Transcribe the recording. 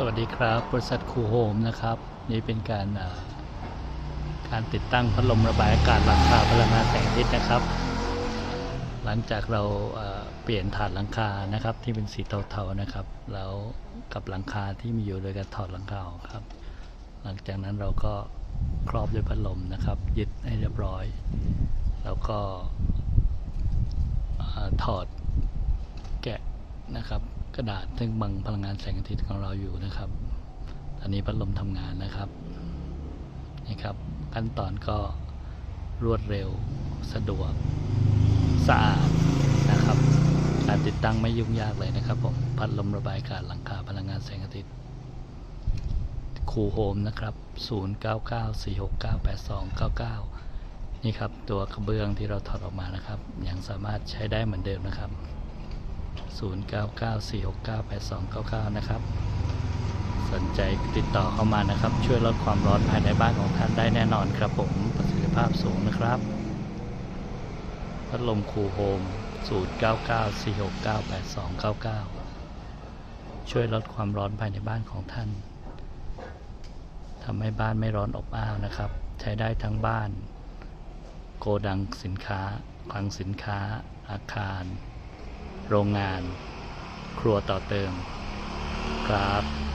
สวัสดีครับบริษัทคูโฮมนะครับ นี่เป็นการาการติดตั้งพัดลมระบายอากาศหลังคาพลังงานแสงอาทิตย์นะครับ หลังจากเราเอ่อเปลี่ยนถาดหลังคานะครับ ที่เป็นสีเทาๆนะครับ แล้วกับหลังคาที่มีอยู่โดยการถอดหลังคาออกครับ หลังจากนั้นเราก็ครอบด้วยพัดลมนะครับ ยึดให้เรียบร้อย แล้วก็อถอดแกะนะครับ กระดาษซึ่งบังพลังงานแสงอาทิตย์ของเราอยู่นะครับ ตอนนี้พัดลมทำงานนะครับนี่ครับ ขั้นตอนก็รวดเร็วสะดวกสะอาดนะครับ การติดตั้งไม่ยุ่งยากเลยนะครับผมพัดลมระบายอากาศหลังคาพลังงานแสงอาทิตย์คูโฮมนะครับ 0994698299 นี่ครับ ตัวกระเบื้องที่เราถอดออกมานะครับ ยังสามารถใช้ได้เหมือนเดิมนะครับ 0994698299 นะครับ สนใจติดต่อเข้ามานะครับ ช่วยลดความร้อนภายในบ้านของท่านได้แน่นอนครับผมประสิทธิภาพสูงนะครับพัดลมคูโฮม 0994698299 ช่วยลดความร้อนภายในบ้านของท่านทำให้บ้านไม่ร้อนอบอ้าวนะครับ ใช้ได้ทั้งบ้าน โกดังสินค้าคลังสินค้า อาคาร โรงงาน ครัวต่อเติม ครับ